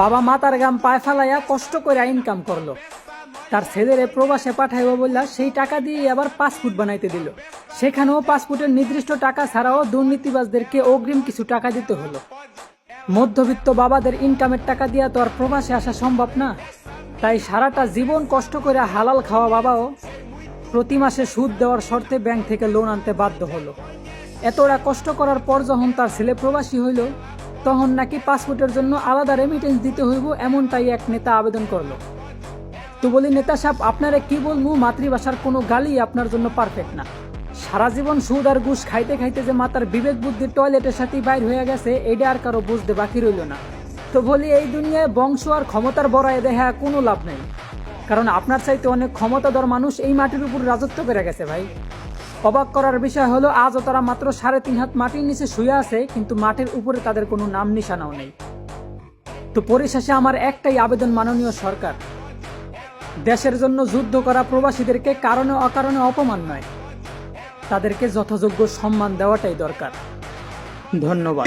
বাবা মাতার গাম পায়ে ফেলাইয়া কষ্ট করে ইনকাম করল। তার ছেলেরে প্রবাসে পাঠাইব বললা সেই টাকা দিয়ে আবার পাসপোর্ট বানাইতে দিল। সেখানেও পাসপোর্টের নির্দিষ্ট টাকা ছাড়াও দুর্নীতিবাজদেরকে অগ্রিম কিছু টাকা দিতে হলো। মধ্যবিত্ত বাবাদের ইনকামের টাকা দিয়া তো আর প্রবাসে আসা সম্ভব না। তাই সারাটা জীবন কষ্ট করে হালাল খাওয়া বাবাও প্রতি মাসে সুদ দেওয়ার শর্তে ব্যাংক থেকে লোন আনতে বাধ্য হলো। এতটা কষ্ট করার পর যখন তার ছেলে প্রবাসী হইল তখন নাকি পাসপোর্টের জন্য আলাদা রেমিটেন্স দিতে হইব, এমনটাই এক নেতা আবেদন করল। তো বলি, নেতা সাহেব, আপনারা কি বলব? মাতৃভাষার কোনো গালি আপনার জন্য পারফেক্ট না। সারা জীবন সুদ আর ঘুষ খাইতে খাইতে যে মাতার বিবেক বুদ্ধি টয়লেটের সাথে বাইর হয়ে গেছে এটা আর কারও বুঝতে বাকি রইল না। তো বলি, এই দুনিয়ায় বংশ আর ক্ষমতার বড়ায় দেখা কোনো লাভ নেই। কারণ আপনার চাইতে অনেক ক্ষমতাধর মানুষ এই মাটির উপর রাজত্ব করে গেছে ভাই। অবাক করার বিষয় হলো, আজও তারা মাত্র সাড়ে তিন হাত মাটির নিচে শুয়ে আছে, কিন্তু মাটির উপরে তাদের কোনো নাম নিশানাও নেই। তো পরিশেষে আমার একটাই আবেদন মাননীয় সরকার, দেশের জন্য যুদ্ধ করা প্রবাসীদেরকে কারণে অকারণে অপমান নয়, তাদেরকে যথাযোগ্য সম্মান দেওয়াটাই দরকার। ধন্যবাদ।